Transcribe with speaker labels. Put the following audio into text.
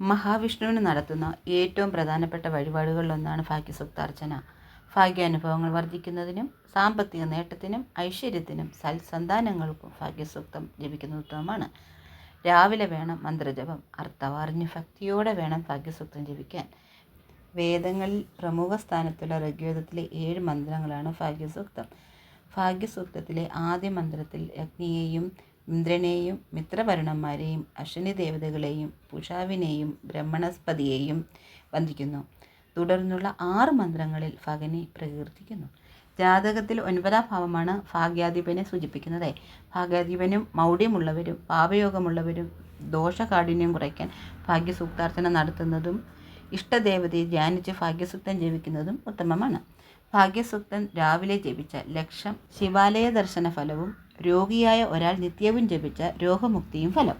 Speaker 1: മഹാവിഷ്ണുവിന് നടത്തുന്ന ഏറ്റവും പ്രധാനപ്പെട്ട വഴിപാടുകളിലൊന്നാണ് ഭാഗ്യസുക്താർച്ചന ഭാഗ്യാനുഭവങ്ങൾ വർദ്ധിക്കുന്നതിനും സാമ്പത്തിക നേട്ടത്തിനും ഐശ്വര്യത്തിനും സൽസന്താനങ്ങൾക്കും ഭാഗ്യസൂക്തം ലഭിക്കുന്ന ഉത്തമമാണ്. രാവിലെ വേണം മന്ത്രജപം. അർത്ഥമറിഞ്ഞ് ഭക്തിയോടെ വേണം ഭാഗ്യസൂക്തം ജപിക്കാൻ വേദങ്ങളിൽ പ്രമുഖ സ്ഥാനത്തുള്ള ഋഗ്വേദത്തിലെ ഏഴ് മന്ത്രങ്ങളാണ് ഭാഗ്യസൂക്തം. ഭാഗ്യസൂക്തത്തിലെ ആദ്യ മന്ത്രത്തിൽ അഗ്നിയെയും ഇന്ദ്രനെയും മിത്രവരുണന്മാരെയും അശ്വനി ദേവതകളെയും പുഷാവിനെയും ബ്രഹ്മണസ്പതിയെയും വന്ദിക്കുന്നു. തുടർന്നുള്ള ആറ് മന്ത്രങ്ങളിൽ ഭഗനെ പ്രകീർത്തിക്കുന്നു. ജാതകത്തിൽ ഒൻപതാം ഭാവമാണ് ഭാഗ്യാധിപനെ സൂചിപ്പിക്കുന്നത്. ഭാഗ്യാധിപനും മൗഢ്യമുള്ളവരും പാപയോഗമുള്ളവരും ദോഷകാഠിന്യം കുറയ്ക്കാൻ ഭാഗ്യസൂക്താർച്ചന നടത്തുന്നതും ഇഷ്ടദേവതയെ ധ്യാനിച്ച് ഭാഗ്യസൂക്തം ജീവിക്കുന്നതും ഉത്തമമാണ്. ഭാഗ്യസൂക്തം രാവിലെ ജപിച്ച ലക്ഷം ശിവാലയ ദർശന ഫലവും രോഗിയായ ഒരാൾ നിത്യവും ജപിച്ച രോഗമുക്തിയും ഫലം.